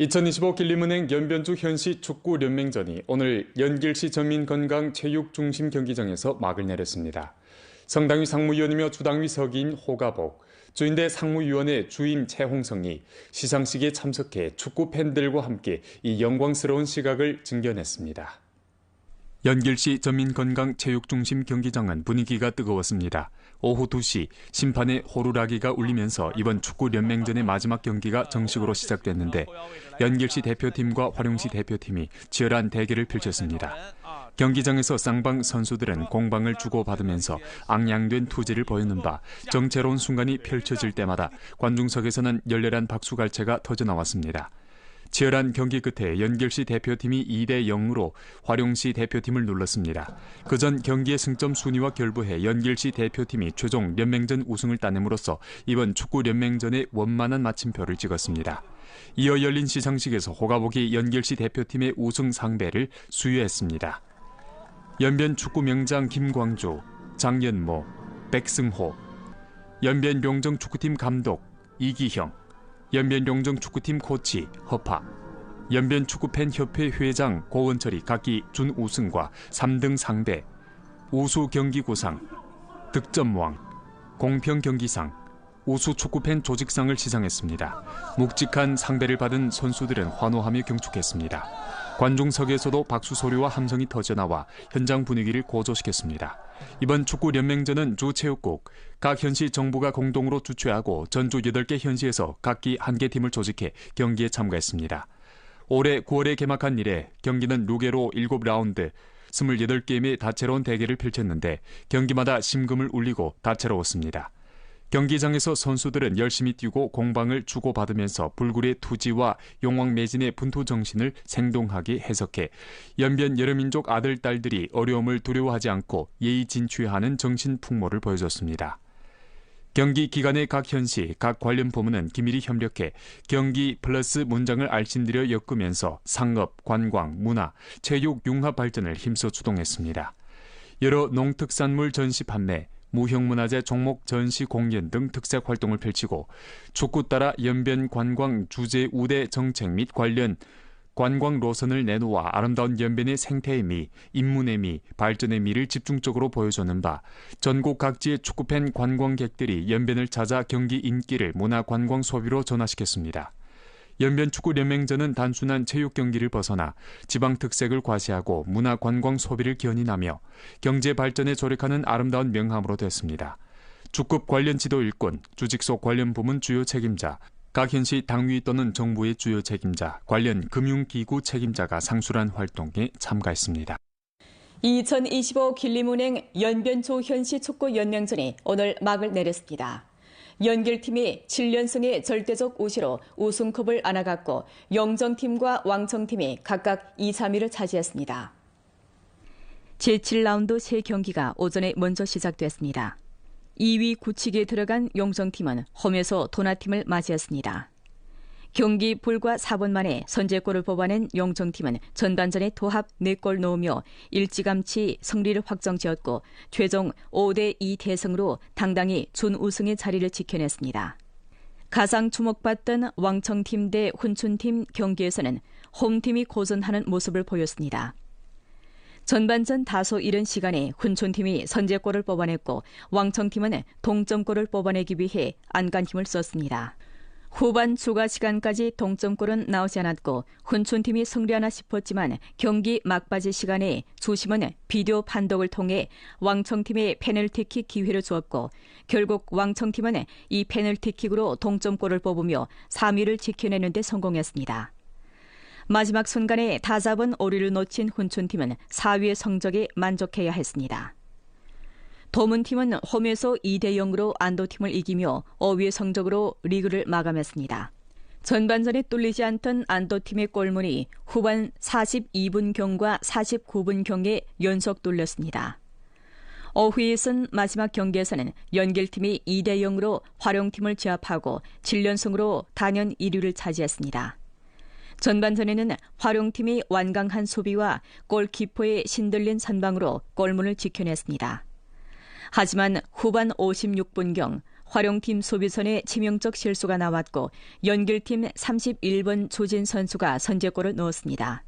2025 길림은행 연변주 현시 축구 연맹전이 오늘 연길시 전민건강 체육중심 경기장에서 막을 내렸습니다. 성당위 상무위원이며 주당위 서기인 호가복, 주인대 상무위원회 주임 최홍성이 시상식에 참석해 축구 팬들과 함께 이 영광스러운 시각을 증견했습니다. 연길시 전민건강 체육중심 경기장은 분위기가 뜨거웠습니다. 오후 2시 심판의 호루라기가 울리면서 이번 축구 연맹전의 마지막 경기가 정식으로 시작됐는데 연길시 대표팀과 화룡시 대표팀이 치열한 대결을 펼쳤습니다. 경기장에서 쌍방 선수들은 공방을 주고받으면서 앙양된 투지를 보이는 바 정체로운 순간이 펼쳐질 때마다 관중석에서는 열렬한 박수갈채가 터져나왔습니다. 치열한 경기 끝에 연결시 대표팀이 2대 0으로 화룡시 대표팀을 눌렀습니다. 그전 경기의 승점 순위와 결부해 연결시 대표팀이 최종 연맹전 우승을 따냄으로써 이번 축구 연맹전에 원만한 마침표를 찍었습니다. 이어 열린 시상식에서 호가복이 연결시 대표팀의 우승 상배를 수여했습니다. 연변 축구 명장 김광주, 장연모, 백승호, 연변 용정 축구팀 감독 이기형, 연변 용정 축구팀 코치 허파, 연변 축구팬 협회 회장 고원철이 각기 준우승과 3등 상대, 우수 경기구상, 득점왕, 공평 경기상, 우수 축구팬 조직상을 시상했습니다. 묵직한 상대를 받은 선수들은 환호하며 경축했습니다. 관중석에서도 박수 소리와 함성이 터져나와 현장 분위기를 고조시켰습니다. 이번 축구 연맹전은 주 체육국, 각 현시 정부가 공동으로 주최하고 전주 8개 현시에서 각기 한 개 팀을 조직해 경기에 참가했습니다. 올해 9월에 개막한 이래 경기는 루게로 7라운드 28게임의 다채로운 대결을 펼쳤는데 경기마다 심금을 울리고 다채로웠습니다. 경기장에서 선수들은 열심히 뛰고 공방을 주고받으면서 불굴의 투지와 용왕 매진의 분투 정신을 생동하게 해석해 연변 여러민족 아들 딸들이 어려움을 두려워하지 않고 예의 진취하는 정신 풍모를 보여줬습니다. 경기 기간의 각 현시, 각 관련 부문은 기밀히 협력해 경기 플러스 문장을 알신들여 엮으면서 상업, 관광, 문화, 체육 융합 발전을 힘써 주동했습니다. 여러 농특산물 전시 판매, 무형문화재 종목 전시 공연 등 특색 활동을 펼치고 축구 따라 연변 관광 주제 우대 정책 및 관련 관광 노선을 내놓아 아름다운 연변의 생태의 미, 인문의 미, 발전의 미를 집중적으로 보여주는 바 전국 각지의 축구팬 관광객들이 연변을 찾아 경기 인기를 문화 관광 소비로 전환시켰습니다. 연변 축구연맹전은 단순한 체육 경기를 벗어나 지방 특색을 과시하고 문화 관광 소비를 견인하며 경제 발전에 조력하는 아름다운 명함으로 됐습니다. 주급 관련 지도 일꾼, 주직소 관련 부문 주요 책임자, 각 현시 당위 또는 정부의 주요 책임자, 관련 금융기구 책임자가 상술한 활동에 참가했습니다. 2025 길림은행 연변초 현시 축구 연맹전이 오늘 막을 내렸습니다. 연결팀이 7연승의 절대적 우시로 우승컵을 안아갔고 영정팀과 왕청팀이 각각 2, 3위를 차지했습니다. 제7라운드 세경기가 오전에 먼저 시작됐습니다. 2위 굳히게 들어간 용정팀은 홈에서 도나팀을 맞이했습니다. 경기 불과 4분 만에 선제골을 뽑아낸 영정팀은 전반전에 도합 4골 넣으며 일찌감치 승리를 확정지었고 최종 5대 2 대승으로 당당히 준우승의 자리를 지켜냈습니다. 가장 주목받던 왕청팀 대 훈춘팀 경기에서는 홈팀이 고전하는 모습을 보였습니다. 전반전 다소 이른 시간에 훈촌팀이 선제골을 뽑아냈고 왕청팀은 동점골을 뽑아내기 위해 안간 힘을 썼습니다. 후반 추가 시간까지 동점골은 나오지 않았고 훈촌팀이 승리하나 싶었지만 경기 막바지 시간에 주심은 비디오 판독을 통해 왕청팀의 페널티킥 기회를 주었고 결국 왕청팀은 이 페널티킥으로 동점골을 뽑으며 3위를 지켜내는 데 성공했습니다. 마지막 순간에 다 잡은 오리를 놓친 훈촌팀은 4위의 성적에 만족해야 했습니다. 도문팀은 홈에서 2대 0으로 안도팀을 이기며 5위의 성적으로 리그를 마감했습니다. 전반전에 뚫리지 않던 안도팀의 골문이 후반 42분 경과 49분 경에 연속 뚫렸습니다. 쓴 마지막 경기에서는 연결팀이 2대 0으로 활용팀을 제압하고 7연승으로 단연 1위를 차지했습니다. 전반전에는 활용팀이 완강한 수비와 골키퍼의 신들린 선방으로 골문을 지켜냈습니다. 하지만 후반 56분경 활용팀 소비선에 치명적 실수가 나왔고 연결팀 31번 조진 선수가 선제골을 넣었습니다.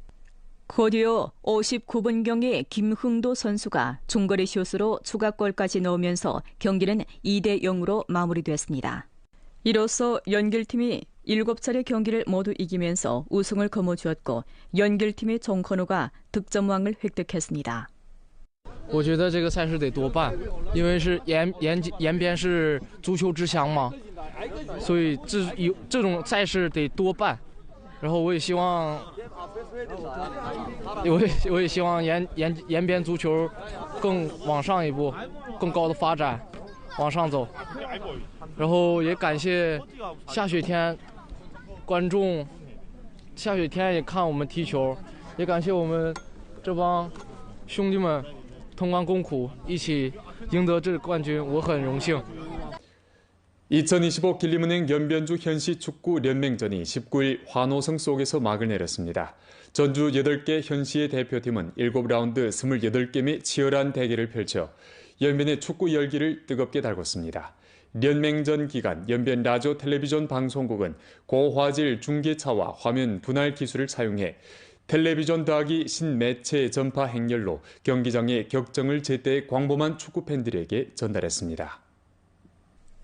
곧이어 59분경에 김흥도 선수가 중거리 슛으로 추가골까지 넣으면서 경기는 2대 0으로 마무리됐습니다. 이로써 연결팀이 7차례 경기를 모두 이기면서 우승을 거머쥐었고 연결팀의 정건우가 득점왕을 획득했습니다. 我觉得这个赛事得多办，因为是延延延边是足球之乡嘛，所以这有这种赛事得多办。然后我也希望，我也我也希望延延延边足球更往上一步，更高的发展，往上走。然后也感谢下雪天观众，下雪天也看我们踢球，也感谢我们这帮兄弟们。同甘共苦，一起赢得这冠军，我很荣幸。 2025 길림은행 연변주 현시 축구 연맹전이 19일 환호성 속에서 막을 내렸습니다. 전주 8개 현시의 대표팀은 7라운드 28개 의 치열한 대결을 펼쳐 연변의 축구 열기를 뜨겁게 달궜습니다. 연맹전 기간 연변 라디오 텔레비전 방송국은 고화질 중계차와 화면 분할 기술을 사용해 텔레비전 더하기 신매체 전파 행렬로 경기장의 격정을 제때 광범한 축구 팬들에게 전달했습니다.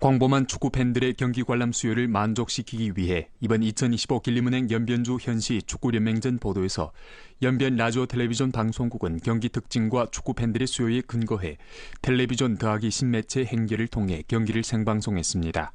광범한 축구 팬들의 경기 관람 수요를 만족시키기 위해 이번 2025 길림은행 연변주 현시 축구연맹전 보도에서 연변 라디오 텔레비전 방송국은 경기 특징과 축구 팬들의 수요에 근거해 텔레비전 더하기 신매체 행렬을 통해 경기를 생방송했습니다.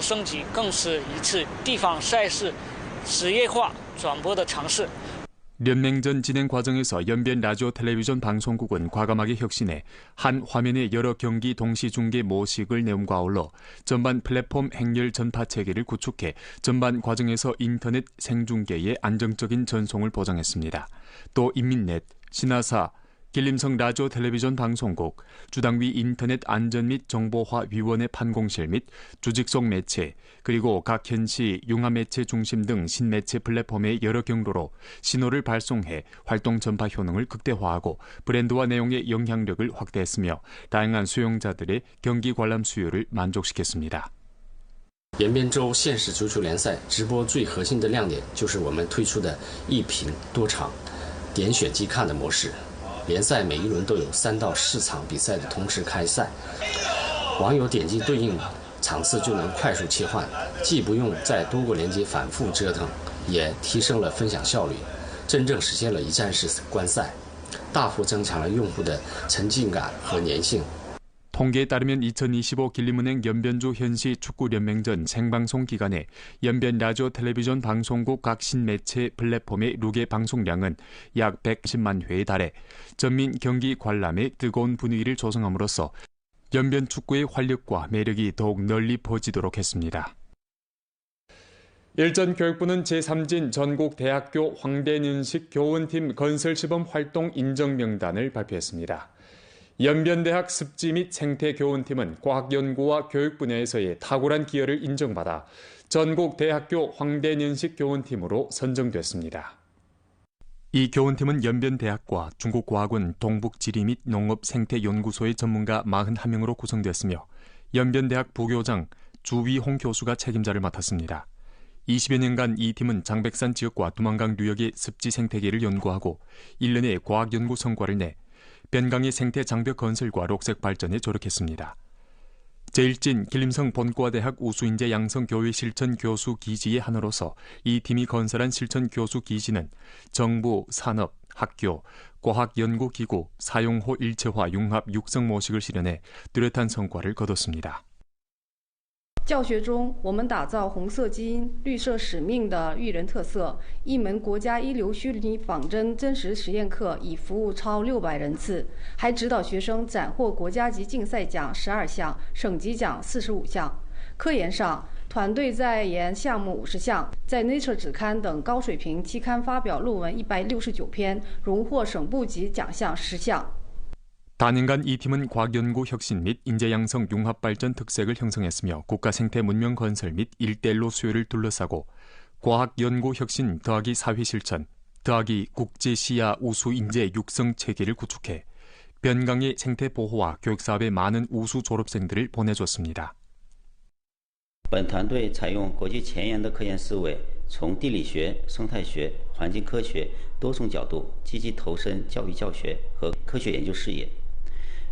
升级更是一次地方赛事职业化转播的尝试。 연맹전 진행 과정에서 연변 라디오 텔레비전 방송국은 과감하게 혁신해 한 화면의 여러 경기 동시 중계 모식을 내음과 아울러 전반 플랫폼 행렬 전파 체계를 구축해 전반 과정에서 인터넷 생중계의 안정적인 전송을 보장했습니다. 또 인민넷, 신화사, 길림성 라디오 텔레비전 방송국, 주당위 인터넷 안전 및 정보화 위원회 판공실 및 조직속 매체, 그리고 각 현시 융합 매체 중심 등 신매체 플랫폼의 여러 경로로 신호를 발송해 활동 전파 효능을 극대화하고 브랜드와 내용의 영향력을 확대했으며 다양한 수용자들의 경기 관람 수요를 만족시켰습니다. 延边州县市足球联赛直播最核心的亮点就是我们推出的一屏多场点选即看的模式。 联赛每一轮都有三到四场比赛的同时开赛，网友点击对应场次就能快速切换，既不用在多个连接反复折腾，也提升了分享效率，真正实现了一站式观赛，大幅增强了用户的沉浸感和粘性。 통계에 따르면 2025 길림은행 연변주 현시 축구연맹전 생방송 기간에 연변 라디오 텔레비전 방송국 각 신매체 플랫폼의 루게 방송량은 약 110만 회에 달해 전민 경기 관람에 뜨거운 분위기를 조성함으로써 연변 축구의 활력과 매력이 더욱 널리 퍼지도록 했습니다. 일전 교육부는 제3진 전국 대학교 황대년식 교원팀 건설시범 활동 인정 명단을 발표했습니다. 연변대학 습지 및 생태교원팀은 과학연구와 교육 분야에서의 탁월한 기여를 인정받아 전국 대학교 황대년식 교원팀으로 선정됐습니다. 이 교원팀은 연변대학과 중국과학원 동북지리 및 농업생태연구소의 전문가 41명으로 구성됐으며 연변대학 부교장 주위홍 교수가 책임자를 맡았습니다. 20여 년간 이 팀은 장백산 지역과 두만강 유역의 습지 생태계를 연구하고 1년의 과학연구 성과를 내 변강의 생태 장벽 건설과 녹색 발전에 조력했습니다. 제일진 길림성 본과대학 우수인재 양성교회 실천 교수 기지의 하나로서 이 팀이 건설한 실천 교수 기지는 정부, 산업, 학교, 과학연구기구, 사용호 일체화 융합 육성 모식을 실현해 뚜렷한 성과를 거뒀습니다. 教学中，我们打造红色基因、绿色使命的育人特色。一门国家一流虚拟仿真真实实验课已服务超六百人次，还指导学生斩获国家级竞赛奖十二项、省级奖四十五项。科研上，团队在研项目五十项，在 Nature 指刊等高水平期刊发表论文一百六十九篇，荣获省部级奖项十项。 단연간 이 팀은 과학연구 혁신 및 인재 양성 융합 발전 특색을 형성했으며 국가 생태 문명 건설 및 일대일로 수요를 둘러싸고 과학 연구 혁신 더하기 사회 실천 더하기 국제 시야 우수 인재 육성 체계를 구축해 변강의 생태 보호와 교육 사업에 많은 우수 졸업생들을 보내줬습니다. 本团队采用国际前沿的科研思维，从地理学、生态学、环境科学多重角度积极投身教育教学和科学研究事业，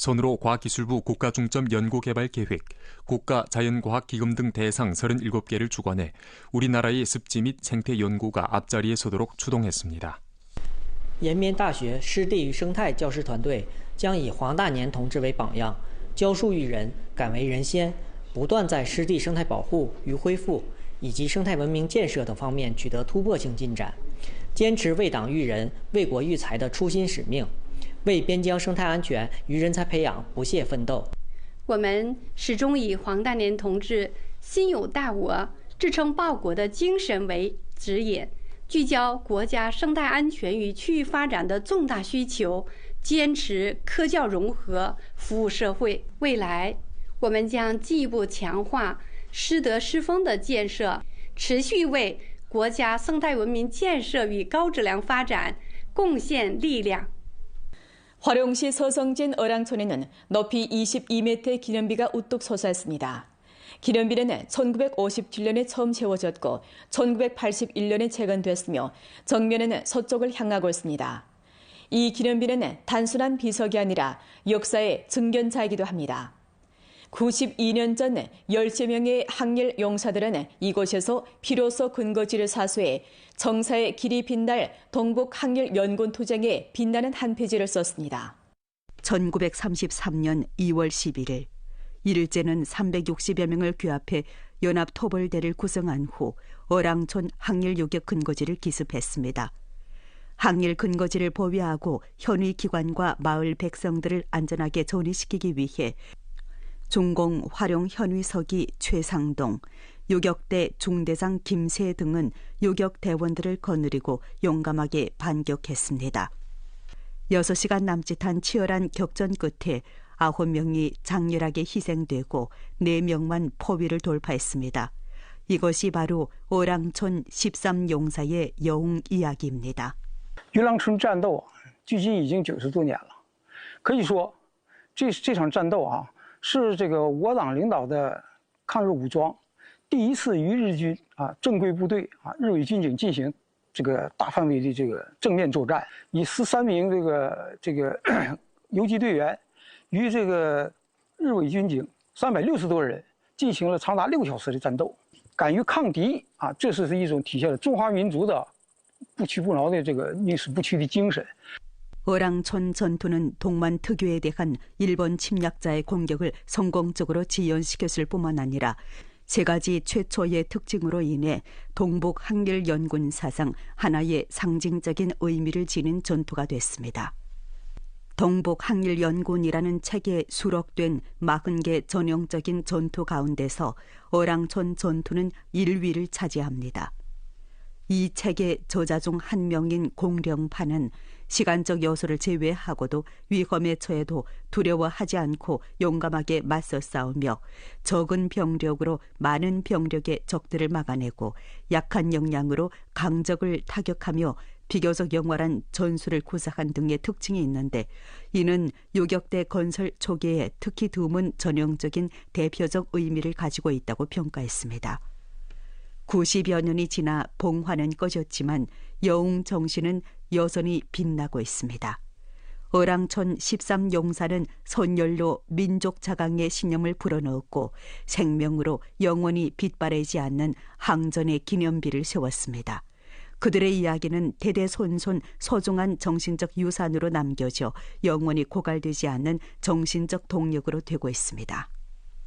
손으로 과학기술부 국가중점 연구개발 계획, 국가자연과학기금 등 대상 37개를 주관해 우리나라의 습지 및 생태 연구가 앞자리에 서도록 추동했습니다. 延边大学湿地与生态教师团队将以黄大年同志为榜样，教书育人，敢为人先，不断在湿地生态保护与恢复以及生态文明建设等方面取得突破性进展，坚持为党育人、为国育才的初心使命， 为边疆生态安全与人才培养不懈奋斗。我们始终以黄大年同志心有大我、志称报国的精神为指引。聚焦国家生态安全与区域发展的重大需求，坚持科教融合，服务社会。未来，我们将进一步强化师德师风的建设，持续为国家生态文明建设与高质量发展贡献力量。 화룡시 서성진 어랑촌에는 높이 22m의 기념비가 우뚝 솟아있습니다. 기념비는 1957년에 처음 세워졌고 1981년에 재건됐으며 정면에는 서쪽을 향하고 있습니다. 이 기념비는 단순한 비석이 아니라 역사의 증견자이기도 합니다. 92년 전 13명의 항일 용사들은 이곳에서 비로소 근거지를 사수해 정사의 길이 빛날 동북 항일 연군 투쟁에 빛나는 한 페이지를 썼습니다. 1933년 2월 11일 이일째는 360여 명을 규합해 연합 토벌대를 구성한 후 어랑촌 항일 요격 근거지를 기습했습니다. 항일 근거지를 보위하고 현위 기관과 마을 백성들을 안전하게 전이시키기 위해 중공 활용 현위서기 최상동, 요격대 중대장 김세 등은 요격 대원들을 거느리고 용감하게 반격했습니다. 6시간 남짓한 치열한 격전 끝에 9명이 장렬하게 희생되고 4명만 포위를 돌파했습니다. 이것이 바로 오랑촌 13용사의 영웅 이야기입니다. 玉郎村战斗距今已经九十多年了，可以说，这这场战斗啊， 是这个我党领导的抗日武装第一次与日军啊正规部队啊日伪军警进行这个大范围的这个正面作战，以十三名这个这个 游击队员与这个日伪军警三百六十多人进行了长达六小时的战斗，敢于抗敌啊，这是是一种体现了中华民族的不屈不挠的这个宁死不屈的精神。 어랑촌 전투는 동만 특유에 대한 일본 침략자의 공격을 성공적으로 지연시켰을 뿐만 아니라 세 가지 최초의 특징으로 인해 동북 항일 연군 사상 하나의 상징적인 의미를 지닌 전투가 됐습니다. 동북 항일 연군이라는 책에 수록된 40개 전형적인 전투 가운데서 어랑촌 전투는 1위를 차지합니다. 이 책의 저자 중 한 명인 공령파는 시간적 요소를 제외하고도 위험에 처해도 두려워하지 않고 용감하게 맞서 싸우며 적은 병력으로 많은 병력의 적들을 막아내고 약한 역량으로 강적을 타격하며 비교적 영원한 전술을 구사한 등의 특징이 있는데 이는 요격대 건설 초기에 특히 드문 전형적인 대표적 의미를 가지고 있다고 평가했습니다. 90여 년이 지나 봉화는 꺼졌지만 영웅 정신은 여전히 빛나고 있습니다. 어랑천 13용사는 선열로 민족 자강의 신념을 불어넣었고 생명으로 영원히 빛바래지 않는 항전의 기념비를 세웠습니다. 그들의 이야기는 대대손손 소중한 정신적 유산으로 남겨져 영원히 고갈되지 않는 정신적 동력으로 되고 있습니다.